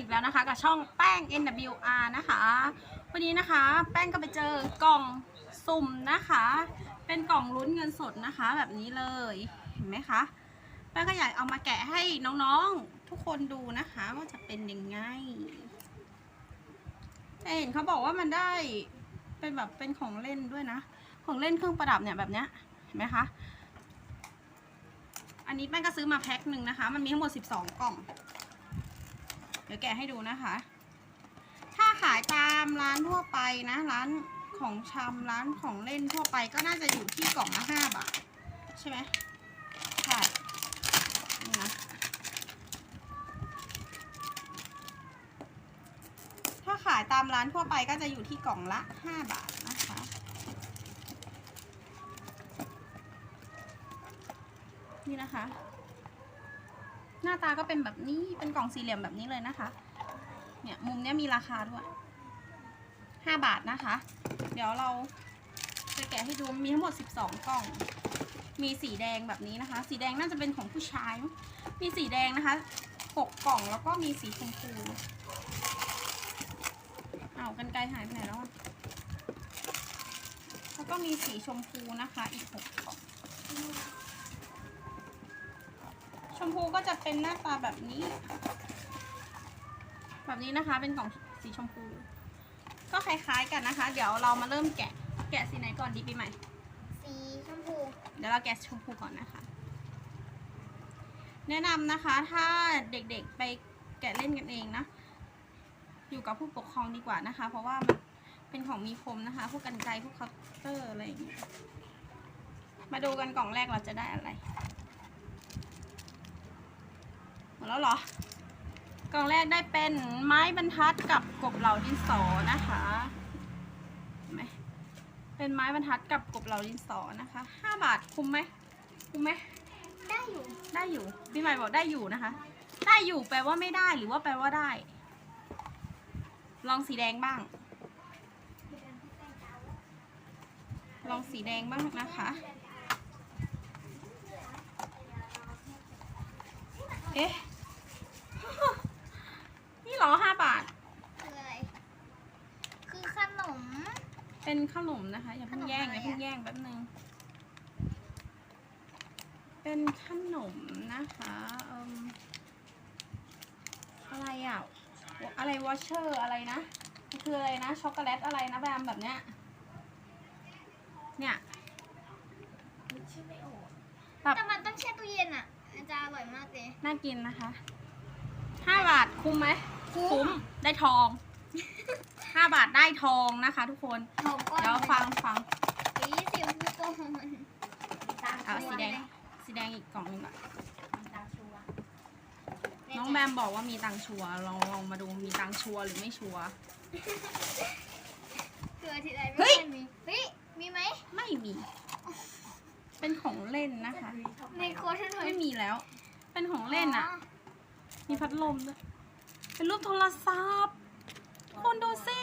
อีกแล้วนะคะ กับช่องแป้ง NWR นะคะวันนี้นะคะ แป้งก็ไปเจอกล่องสุ่มนะคะ เป็นกล่องลุ้นเงินสดนะคะ แบบนี้เลยเห็นไหมคะแป้งก็อยากเอามาแกะให้น้องๆทุกคนดูนะคะ ว่าจะเป็นยังไงแต่เห็นเขาบอกว่ามันได้เป็นแบบเป็นของเล่นด้วยนะ ของเล่นเครื่องประดับเนี่ยแบบเนี้ยเห็นไหมคะอันนี้แป้งก็ซื้อมาแพ็คหนึ่งนะคะ มันมีทั้งหมด 12 กล่อง ดี๋ยวแกะให้ดูนะคะ ถ้าขายตามร้านทั่วไปนะ ร้านของชำร้านของเล่นทั่วไปก็น่าจะอยู่ที่กล่องละ5บาทใช่ไหมใช่นี่นะถ้าขายตามร้านทั่วไปก็จะอยู่ที่กล่องละ5บาทนะคะนี่นะคะ หน้าตาก็เป็นแบบนี้เป็นกล่องสี่เหลี่ยมแบบนี้เลยนะคะ เนี่ยมุมเนี้ยมีราคาด้วยห้าบาทนะคะ เดี๋ยวเราจะแกะให้ดูมีทั้งหมดสิบสองกล่อง มีสีแดงแบบนี้นะคะ สีแดงน่าจะเป็นของผู้ชาย มีสีแดงนะคะหกกล่องแล้วก็มีสีชมพูเอ้ากันไกลหายไปไหนแล้วอะแล้วก็มีสีชมพูนะคะ อีกหกกล่อง ชมพูก็จะเป็นหน้าตาแบบนี้ แบบนี้นะคะเป็นกล่องสีชมพู ก็คล้ายๆกันนะคะ เดี๋ยวเรามาเริ่มแกะแกะสีไหนก่อนดีปีใหม่ สีชมพูเดี๋ยวเราแกะชมพูก่อนนะคะ แนะนำนะคะถ้าเด็กๆไปแกะเล่นกันเองนะ อยู่กับผู้ปกครองดีกว่านะคะ เพราะว่ามันเป็นของมีคมนะคะ พวกกันไกรพวกคัตเตอร์อะไรอย่างเงี้ยมาดูกันกล่องแรกเราจะได้อะไร หมด แล้วเหรอ กล่องแรกได้เป็นไม้บรรทัดกับกบเหล่าดินสอนะคะเห็นไหมเป็นไม้บรรทัดกับกบเหล่าดินสอนะคะห้าบาทคุ้มไหมคุ้มไหมได้อยู่ได้อยู่พี่ใหม่บอกได้อยู่นะคะ ได้อยู่แปลว่าไม่ได้หรือว่าแปลว่าได้ ลองสีแดงบ้าง ลองสีแดงบ้างนะคะเอ๊ะ นี่เหรอห้าบาท คืออะไร คือขนม เป็นขนมนะคะ อย่าเพิ่งแย่งขนมออะไรย่าเพิ่งอะแย่งแป๊บนึง เป็นขนมนะคะเอิ่มอะไรอะอะไรวอชเชอร์อะไรนะมันคืออะไรนะช็อกโกแลตอะไรนะแบมแบบเนี้ยเนี่ยแบบแต่มันต้องแช่ตู้เย็นอะมันจะอร่อยมากเลยน่ากินนะคะห้าบาทคุ้มไหมคุ้มได้ทอง ห้าบาทได้ทองนะคะ ทุกคนหอมก้อนเดี๋ยวฟังฟังสีสีชมพูก้อนเอาสีแดง สีแดงอีกกล่องหนึงก่อนน้องแบมบอกว่ามีตังค์ชัวร์ลองลองมาดูมีตังค์ชัวร์หรือไม่ชัวร์คือทีไรเฮ้ไม่ยค่อยมีเฮ้ย มีไหม ไม่มี เป็นของเล่นนะคะ ในโค้ดให้หน่อยไม่มีแล้ว เป็นของเล่นอะมีพัดลมด้วย เป็นรูปโทรศัพท์ทุก คนดูสิ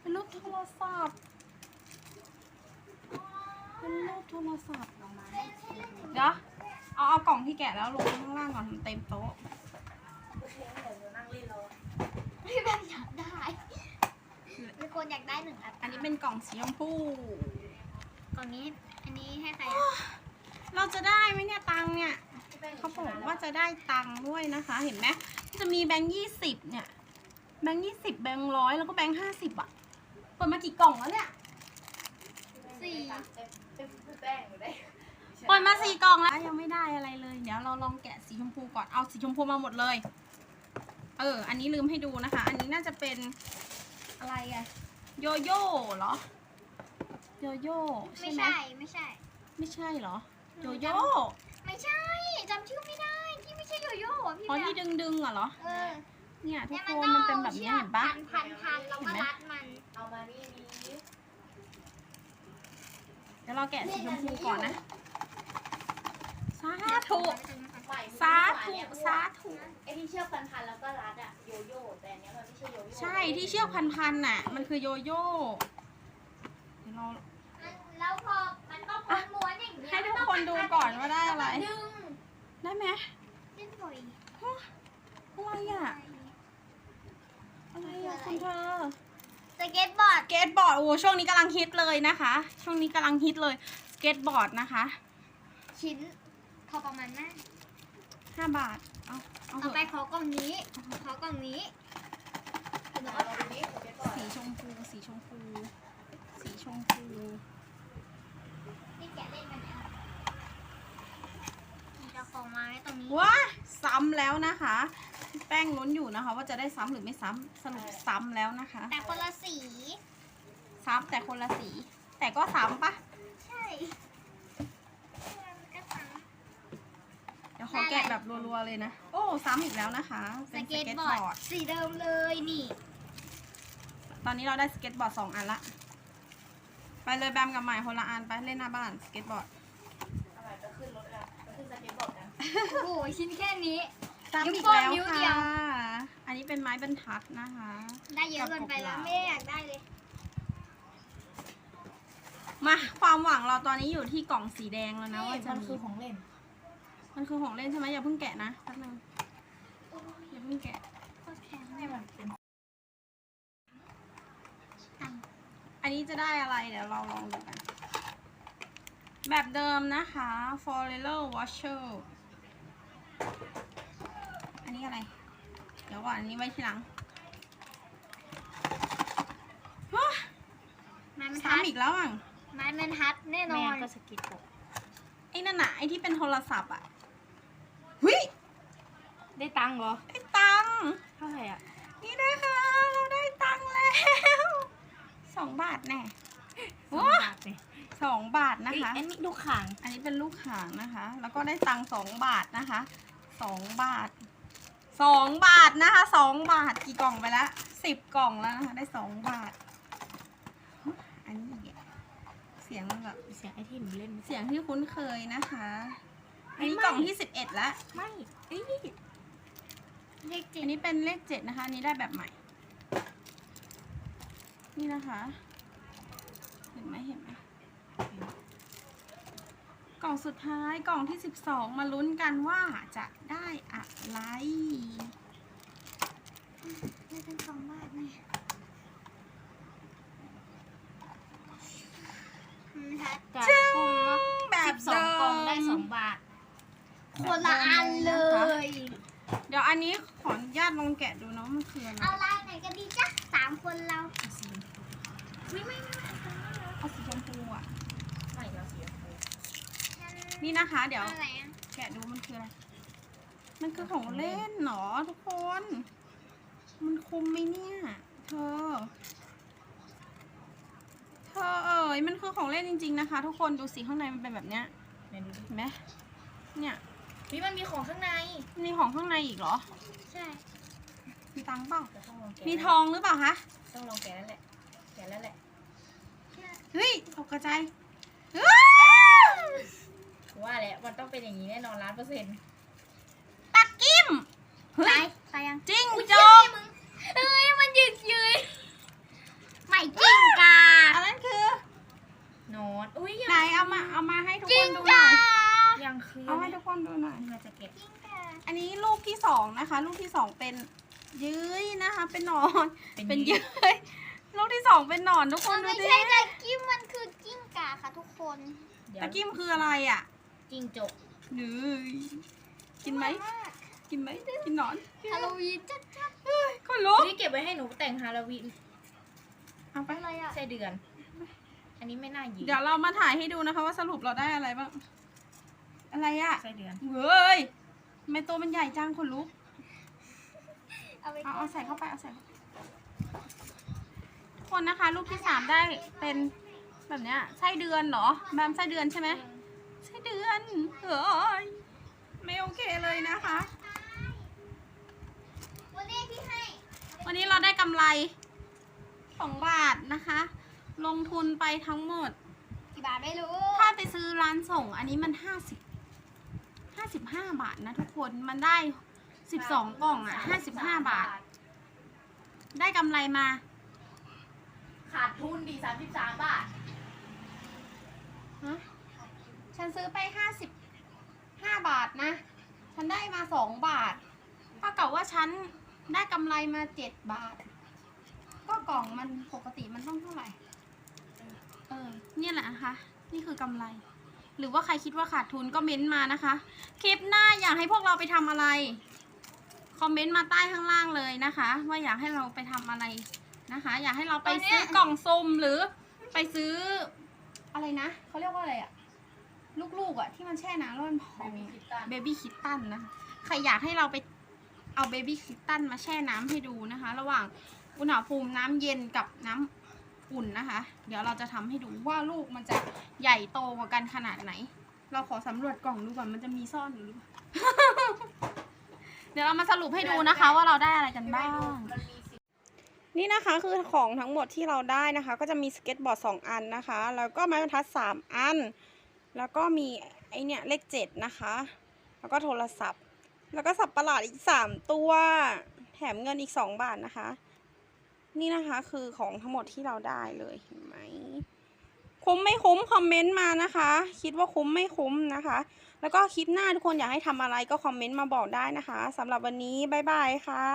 เป็นรูปโทรศัพท์ เป็นรูปโทรศัพท์เดี๋ยวเอาเอากล่องที่แกะแล้วลงข้างล่างก่อนเต็มโต๊ะพี่แบมอยากได้มีคนอยากได้หนึ่งอันอันนี้เป็นกล่องสีชมพูกล่องนี้ อันนี้ให้ใครเราจะได้ไหมเนี่ยตังค์เนี่ยเขาบอกว่าจะได้ตังค์ด้วยนะคะ เห็นไหมจะมีแบงค์ยี่สิบเนี่ย แบงค์ยี่สิบแบงค์ร้อยแล้วก็แบงค์ห้าสิบอะเปิดมากี่กล่องแล้วเนี่ยสี่เปิดมาสี่กล่องแล้วยังไม่ได้อะไรเลยเดี๋ยวเราลองแกะสีชมพูก่อนเอาสีชมพูมาหมดเลย เออ อันนี้ลืมให้ดูนะคะ อันนี้น่าจะเป็นอะไรอะโยโย่เหรอโยโย่ใช่ไม่ไหมใช่ไม่ใช่ ไม่ใช่เหรอโยโย่ไม่ใช่จำชื่อไม่ได้ที่ไม่ใช่โยโย่อะพี่อ๋อแบที่มดึงดึงๆอะเหรอ เออ เนี่ยทุกเนี่ยคมันนต้มันองเป็นแบบนี้เห็นปะ พันพันพันแล้วก็รัดมันเอามานี่นี้เดี๋ยวเราแกะสีชมพูก่อนนะสาธุสาธุสาธุไอที่เชือกพันๆแล้วก็รัดอะโยโย่แต่อันเนี้ยมันไม่ใช่โยโย่ใช่ที่เชือกพันๆน่ะ มันคือโยโย่เดี๋ยวเราแล้วพอมันก็ม้วนม้วนอย่างเงี้ยให้ทุกคนดูก่อนว่าได้อะไร ดึงได้ไหม เล่นบ่อย อะไรอะ เก็ตบอร์ดโอ้ช่วงนี้กำลังฮิตเลยนะคะ ช่วงนี้กำลังฮิตเลยสเก็ตบอร์ดนะคะ ชิ้นพอประมาณนั้นห้าบาท เอาเอาเถต่อไปอะขอกล่องนี้ ขอกล่องนี้เดี๋ยวเอาลงนี้เก็บก่อนสีชมพู สีชมพู สีชมพู นี่แกะเล่นกันแล้วมีเจ้าของมาไว้ตรงนี้ว้าซ้ำแล้วนะคะ แป้งลุ้นอยู่นะคะ ว่าจะได้ซ้ำหรือไม่ซ้ำสรุปซ้ำแล้วนะคะ แต่คนละสี ซ้ำแต่คนละสี แต่ก็ซ้ำปะใช่ก็ซ้ เดี๋ยวขอแกะแบบรัวๆเลยนะ โอ้ซ้ำอีกแล้วนะคะำสเป็นสเก็ตเก็ตบบออร์ร์ดด สีเดิมเลยนี่ตอนนี้เราได้สเก็ตบอร์ดสองอันละ ไปเลยแบมกับใหม่คนละอันไปเล่นหน้าบ้านสเก็ตบอร์ดเอาใหม่ไปขึ้นรถกันไปขึ้นสเก็ตบอร์ดกันโอ้โหชิ้นแค่นี้ ซ้ำอีกนิ้วโป้งแล้วนิ้วเดียค่ะวอันนี้เป็นไม้บรรทัดนะคะ ได้เยอะเกินไปแล้วกับกบลาวไม่ได้อยากได้เลย มาความหวังเราตอนนี้อยู่ที่กล่องสีแดงแล้วนะว่าจะมันมีคือของเล่น มันคือของเล่นใช่ไหมอย่าเพิ่งแกะนะแป๊บนึงอย่าเพิ่งแกะ โคตรแข็งเลให้ยมันเป็นอันนี้จะได้อะไรเดี๋ยวเราลองดูกัน แบบเดิมนะคะ Forever Washer อั นนี้อะไร เดี๋ยวก่อนอันนี้ไว้ทีหลังฮะไม้บรรทัดซ้ำอีกแล้วอะ ไม้บรรทัดแน่นแม่อนก็สเก็ตบอร์ดไอ้นั่นน่ะไอ้ที่เป็นโทรศัพท์อะหุยได้ตังค์เหรอ ได้ตังค์ เท่าไหร่อะ นี่นะคะเราได้ตังค์แล้ว สองบาทแน่สองว้าบาทเนี่ยสองบาทนะเอ้ยคะ อันนี้ดูขาง อันนี้เป็นลูกหางนะคะ แล้วก็ได้ตังค์สองบาทนะคะ สองบาท สองบาทนะคะสองบาทกี่กล่องไปละสิบกล่องแล้วนะคะได้สองบาท อันนี้อีกอะเสียงมันแบบเสียงไอ้ที่หนูเล่นเสียงที่คุ้นเคยนะคะอันนี้ไม่กล่องที่สิบเอ็ดแล้วไม่เอ้ยเลขเจ็อัดนนี้เป็นเลขเจ็ดนะคะอันนี้ได้แบบใหม่ นี่นะคะ เห็นไหมเห็นไหม กล่องสุดท้ายกล่องที่ 12 มาลุ้นกันว่าจะได้อะไรได้เป็นสองบาทเนี่ยบรรทัดจากกล่องละแบสิบบสองกล่องได้สองเมบาท คนละอันเลย เดี๋ยวอันนี้ขออนุญาตลองแกะดูเนาะมันคืออะไรเอาลายไหนกันดีจ๊ะสามคนเราไม่ไม่ไม่เอาสีชมพูอะไม่เราเสีย นี่นะคะ เดี๋ยว อะไรอะแกะดูมันคืออะไร มันคือของเล่นเหรอทุกคน มันคุ้มไหมเนี่ย เธอ เธอเอ๋ยมันคือของเล่นจริง ๆนะคะ ทุกคนดูสิข้างในมันเป็นแบบเนี้ยไหนดูดิเห็นไหมเนี่ยนี่มันมีของข้างใน มีของข้างในอีกเหรอ ใช่ มีตังค์เปล่าแต่ต้องลองแกะมีทองหรือเปล่าคะ ต้องลองแกะแล้วแหละ แกะแล้วแหละ เฮ้ยตกกระจายอ้าว ว่าแหละมันต้องเป็นอย่างนี้แน่นอนล้านเปอร์เซ็นต์ปักกิ้มเฮ้ตายยตายยังจริงจกเอ้ยมันยืดยืดไม่กิ้งกาอันนั้นคือโนอนอุ้ยยัไหนงเอามาเอามาให้ทุกคกิ้นงดูหน่กาอยยังคือเอาให้ทุกคนดูหน่อยนี่เราจะแกะกิ้งกาอันนี้ลูกที่สองนะคะ ลูกที่สองเป็นยื้ยนะคะ เป็นหนอน เป็นยื้ยลูกที่สองเป็นหนอนทุกคนมันดูไม่ดิใช่กากิ้มมันคือกิ้งกาค่ะทุกคนเดี๋ยวตะกิ้มคืออะไรอะ จิงจกยื้ยกินไหม กินไหม กินหนอนฮาโลวีนจัดจัดเฮ้ยคนลุกนี่เก็บไว้ให้หนูแต่งฮาโลวีนเอาไปอะไรอะใช่เดือน อันนี้ไม่น่าหยิบเดี๋ยวเรามาถ่ายให้ดูนะคะว่าสรุปเราได้อะไรบ้าง อะไรอะใช่เดือนเว้ยทำไมตัวมันใหญ่จังคนลุก เอาไปเอาเอาใส่เข้าไปเอาใส่เข้าไปทุกคนนะคะลูกที่สามได้เป็นแบบเนี้ยไส้เดือนเหรอแบมไส้เดือนใช่ไหม ไส้เดือนเฮ้ยไม่โอเคเลยนะคะ วันนี้พี่ให้วันนี้เราได้กำไรสองบาทนะคะ ลงทุนไปทั้งหมด กี่บาทไม่รู้ ถ้าไปซื้อร้านส่งอันนี้มันห้าสิบห้าสิบห้าบาทนะทุกคนมันได้สิบสองกล่องอะห้าสิบห้าบาท ได้กำไรมา ขาดทุนดีสามสิบสามบาทฮะ ฉันซื้อไปห้าสิบห้าบาทนะ ฉันได้มาสองบาทเท่ากับว่าฉันได้กำไรมาเจ็ดบาท ก็กล่องมันปกติมันต้องเท่าไหร่ เออ เนี่ยแหละนะคะ นี่คือกำไร หรือว่าใครคิดว่าขาดทุนก็เม้นต์มานะคะ คลิปหน้าอยากให้พวกเราไปทำอะไร คอมเมนต์มาใต้ข้างล่างเลยนะคะ ว่าอยากให้เราไปทำอะไรนะคะ อยากให้เราไปซื้อกล่องซุ่มหรือไปซื้ออะไรนะเขาเรียกว่าอะไรอะ ลูกๆอะที่มันแช่น้ำแล้วมันพอไม่งมีคิดตันเบบี้คิตตันนะใครอยากให้เราไปเอาเบบี้คิตตันมาแช่น้ำให้ดูนะคะ ระหว่างอุณหภูมิน้ำเย็นกับน้ำอุ่นนะคะ เดี๋ยวเราจะทำให้ดูว่าลูกมันจะใหญ่โตกว่ากันขนาดไหน เราขอสำรวจกล่องดูก่อนมันจะมีซ่อนอยู่หรือเปล่าเดี๋ยวเรามาสรุปให้ดูนะคะ ว่าเราได้อะไรกันบ้างมันมีสินี่นะคะคือของทั้งหมดที่เราได้นะคะ ก็จะมีสเก็ตบอร์ด2อันนะคะ แล้วก็ไม้บรรทัด3อัน แล้วก็มีไอเนี่ยเลข7นะคะ แล้วก็โทรศัพท์ แล้วก็สับประหลาดอีก3ตัว แถมเงินอีก2บาทนะคะ นี่นะคะคือของทั้งหมดที่เราได้เลยเห็นไหมคุ้มไม่คุ้มคอมเมนต์มานะคะ คิดว่าคุ้มไม่คุ้มนะคะ แล้วก็คลิปหน้าทุกคนอยากให้ทำอะไรก็คอมเมนต์มาบอกได้นะคะสำหรับวันนี้บ๊ายบายค่ะ